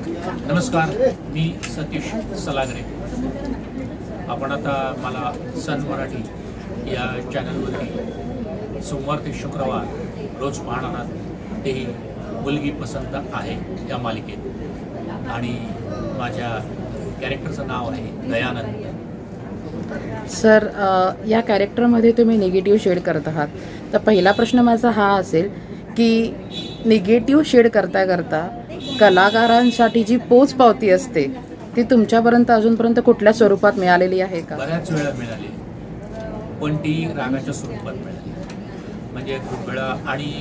नमस्कार मी सतीश सलागरे. आपण आता मला सन मराठी या चॅनलवरती सोमवार ते शुक्रवार रोज पाहणार तेही मुलगी पसंत आहे या मालिकेत. आणि माझ्या कॅरेक्टरचं नाव आहे दयानंद. सर या कॅरेक्टरमध्ये तुम्ही निगेटिव्ह शेड करत आहात. तर पहिला प्रश्न माझा हा असेल की निगेटिव्ह शेड करता करता कलाकारांसाठी जी पोचपावती असते ती तुमच्यापर्यंत अजूनपर्यंत कुठल्या स्वरूपात मिळालेली आहे का? बऱ्याच वेळा मिळाली. पण ती रागाच्या स्वरूपात मिळाली. म्हणजे खूप वेळा आणि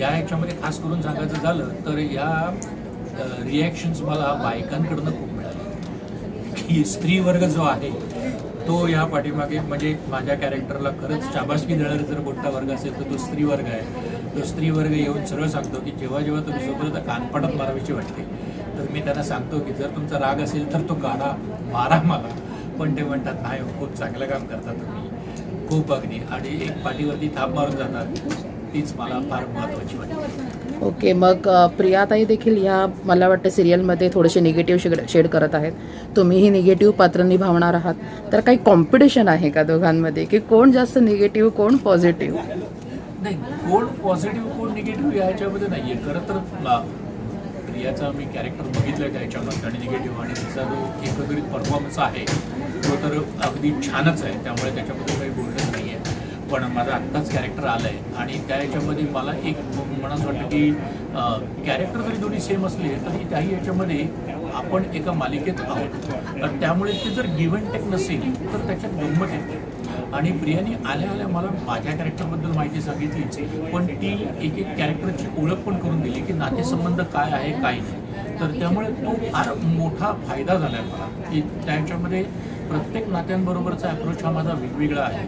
या ह्याच्यामध्ये खास करून सांगायचं झालं तर या रिॲक्शन्स मला बायकांकडनं खूप मिळाले. की स्त्री वर्ग जो आहे तो या पाठीमागे म्हणजे माझ्या कॅरेक्टरला खरंच शाबासकी देणारा जर कोणता वर्ग असेल तर तो स्त्री वर्ग आहे. तो स्त्री वर्ग येऊन सरळ सांगतो की जेव्हा जेव्हा तुम्ही सोबत कानपडात मारावीची वाटते तर मी त्यांना सांगतो की जर तुमचा राग असेल तर तो गाडा मारा मला. पण ते म्हणतात नाही हो, खूप चांगलं काम करता तुम्ही. खूप अगदी आणि एक पाठीवरती थाप मारून जातात. तीच मला फार महत्त्वाची वाटते. ओके मग प्रियाताई देखील ह्या मला वाटतं सिरियलमध्ये थोडेसे निगेटिव्ह शेड शेड करत आहेत. तुम्हीही निगेटिव्ह पात्र निभावणार आहात. तर काही कॉम्पिटिशन आहे का दोघांमध्ये? की कोण जास्त निगेटिव्ह कोण पॉझिटिव्ह? नाही कोण पॉझिटिव्ह कोण निगेटिव्ह याच्यामध्ये नाही आहे खरं तर ला- प्रियाचा मी कॅरेक्टर बघितलं त्याच्यामध्ये आणि निगेटिव्ह आणि तिचा जो एकंदरीत परफॉर्मन्स आहे तो तर अगदी छानच आहे. त्यामुळे त्याच्याबद्दल काही बोलणंच नाही आहे पण माझं आत्ताच कॅरेक्टर आलं आहे आणि त्या याच्यामध्ये मला एक मनास वाटतं की कॅरेक्टर जरी दोन्ही सेम असले तरी त्याही याच्यामध्ये आपण एका मालिकेत आहोत. तर त्यामुळे ते जर गिव्हन टेक नसेल तर त्याच्यात गंमत येते. आणि प्रियाने आल्या आल्या मला माझ्या कॅरेक्टरबद्दल माहिती सांगितली. पण ती एक एक कॅरेक्टरची ओळख पण करून दिली की नातेसंबंध काय आहे काय नाही. तर त्यामुळे तो फार मोठा फायदा झाला आहे मला. की त्याच्यामध्ये प्रत्येक नात्यांबरोबरचा अप्रोच हा माझा वेगवेगळा आहे.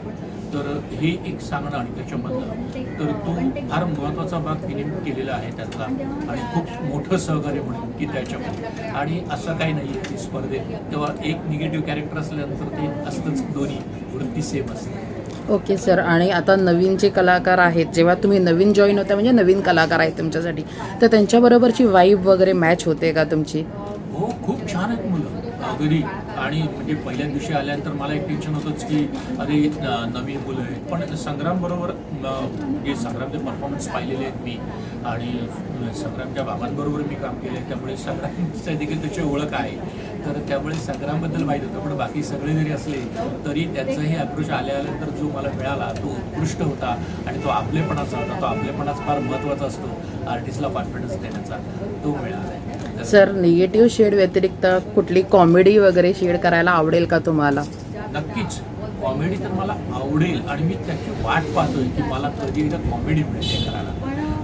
तर हे एक सांगणं आणि त्याच्यामधलं तर तो फार महत्त्वाचा भाग तिने केलेला आहे त्यातला आणि खूप मोठं सहकार्य म्हणून की त्याच्यामध्ये. आणि असं काही नाही आहे की स्पर्धेत. तेव्हा एक निगेटिव्ह कॅरेक्टर असल्यानंतर ते असतंच दोन्ही वृत्ती सेम असते ओके सर. आणि आता नवीन जे कलाकार आहेत जेव्हा तुम्ही नवीन जॉईन होता म्हणजे नवीन कलाकार आहेत तुमच्यासाठी तर त्यांच्याबरोबरची वाईब वगैरे मॅच होते का तुमची? हो खूप छान आहेत मुलं. अगदी आणि म्हणजे पहिल्या दिवशी आल्यानंतर मला एक टेन्शन होतंच की अरे नवीन मुलं आहेत. पण संग्रामबरोबर म्हणजे जे संग्रामचे परफॉर्मन्स पाहिलेले आहेत मी. आणि संग्रामच्या बाबांबरोबर मी काम केलं आहे त्यामुळे संग्रामच्या देखील त्याची ओळख आहे. तर त्यामुळे संग्रामबद्दल माहीत होतं. पण बाकी सगळे जरी असले तरी त्याचंही अप्रोच आल्या आल्यानंतर जो मला मिळाला तो उत्कृष्ट होता. आणि तो आपलेपणाचा होता. तो आपलेपणाच फार महत्त्वाचा असतो. आर्टिस्टला कॉन्फिडन्स देण्याचा तो मिळाला. सर निगेटिव्ह शेड व्यतिरिक्त कुठली कॉमेडी वगैरे शेड करायला आवडेल का तुम्हाला? नक्कीच. कॉमेडी तर मला आवडेल आणि मी त्याची वाट पाहतोय की मला कधी एकदा कॉमेडी मिळते करायला.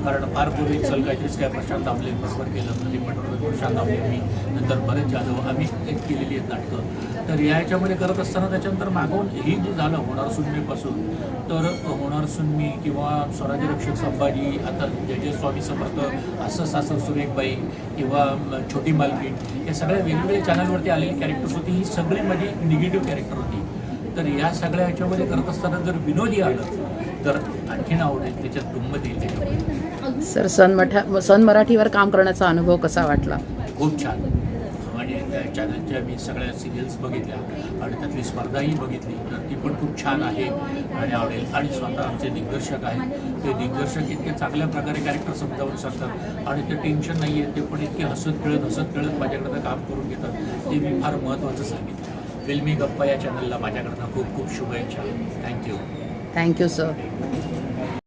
कारण फार पूर्वी चल काहीतरीच काय प्रशांत आपले बरोबर केलं म्हणजे पटवर्धन प्रशांत दामले मी नंतर बरेच जाधव आम्ही एक केलेली आहेत नाटकं. तर या ह्याच्यामध्ये करत असताना त्याच्यानंतर मागवून हे जे झालं होणार सुन्मीपासून तर सुन्मी किंवा स्वराज्य रक्षक संभाजी आता जय स्वामी समर्थ असं सासर सुरेखबाई किंवा छोटी मालकीण या सगळ्या वेगवेगळ्या चॅनलवरती आलेली कॅरेक्टर्स होती. ही सगळी माझी निगेटिव्ह कॅरेक्टर होती. तर या सगळ्या ह्याच्यामध्ये करत असताना जर विनोदी आलं तर आणखीन आवडेल त्याच्यात गंमत येईल त्याच्यामध्ये सर सन मठा सन मराठीवर काम करण्याचा अनुभव कसा वाटला? खूप छान. चॅनलच्या मी सगळ्या सिरियल्स बघितल्या आणि त्यातली स्पर्धाही बघितली. तर ती पण खूप छान आहे. आणि आवडेल. आणि स्वतः आमचे दिग्दर्शक आहेत. ते दिग्दर्शक इतके चांगल्या प्रकारे कॅरेक्टर समजावून सांगतात. आणि ते टेन्शन नाही आहे ते पण इतके हसत खेळत हसत खेळत माझ्याकडनं काम करून घेतात. ते मी फार महत्त्वाचं सांगितलं. फिल्मी गप्पा या चॅनलला माझ्याकडनं खूप खूप शुभेच्छा. Thank you thank you sir